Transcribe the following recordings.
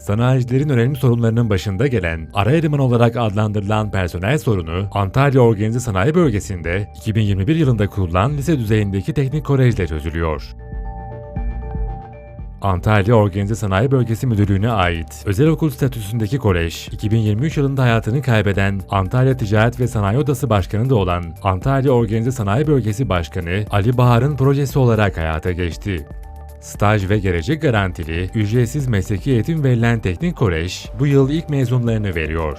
Sanayicilerin önemli sorunlarının başında gelen, ara eleman olarak adlandırılan personel sorunu, Antalya Organize Sanayi Bölgesi'nde 2021 yılında kurulan lise düzeyindeki teknik kolejle çözülüyor. Antalya Organize Sanayi Bölgesi Müdürlüğü'ne ait özel okul statüsündeki kolej, 2023 yılında hayatını kaybeden Antalya Ticaret ve Sanayi Odası Başkanı da olan Antalya Organize Sanayi Bölgesi Başkanı Ali Bahar'ın projesi olarak hayata geçti. Staj ve gelecek garantili, ücretsiz mesleki eğitim verilen teknik kolej bu yıl ilk mezunlarını veriyor.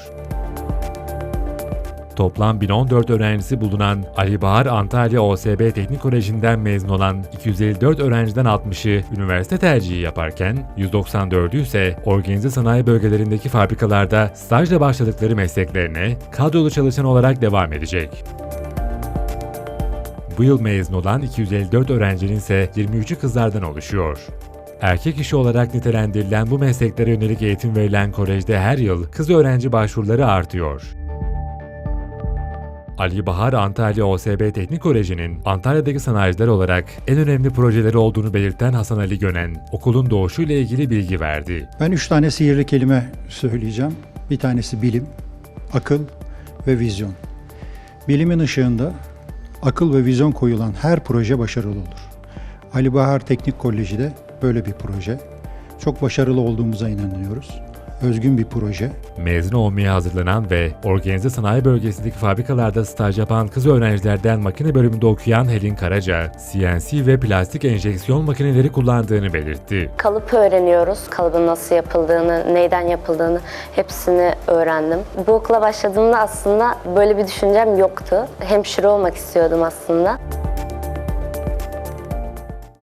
Toplam 1014 öğrencisi bulunan Ali Bahar Antalya OSB Teknik Koleji'nden mezun olan 254 öğrenciden 60'ı üniversite tercihi yaparken 194'ü ise organize sanayi bölgelerindeki fabrikalarda stajla başladıkları mesleklerine kadrolu çalışan olarak devam edecek. Bu yıl mezun olan 254 öğrencinin ise 23'ü kızlardan oluşuyor. Erkek işi olarak nitelendirilen bu mesleklere yönelik eğitim verilen kolejde her yıl kız öğrenci başvuruları artıyor. Ali Bahar Antalya OSB Teknik Koleji'nin Antalya'daki sanayiciler olarak en önemli projeleri olduğunu belirten Hasan Ali Gönen, okulun doğuşuyla ilgili bilgi verdi. Ben üç tane sihirli kelime söyleyeceğim. Bir tanesi bilim, akıl ve vizyon. Bilimin ışığında akıl ve vizyon koyulan her proje başarılı olur. Ali Bahar Teknik Koleji de böyle bir proje. Çok başarılı olduğumuza inanıyoruz. Özgün bir proje. Mezun olmaya hazırlanan ve organize sanayi bölgesindeki fabrikalarda staj yapan kız öğrencilerden makine bölümünde okuyan Helin Karaca, CNC ve plastik enjeksiyon makineleri kullandığını belirtti. Kalıp öğreniyoruz. Kalıbın nasıl yapıldığını, neyden yapıldığını hepsini öğrendim. Bu okula başladığımda aslında böyle bir düşüncem yoktu. Hemşire olmak istiyordum aslında.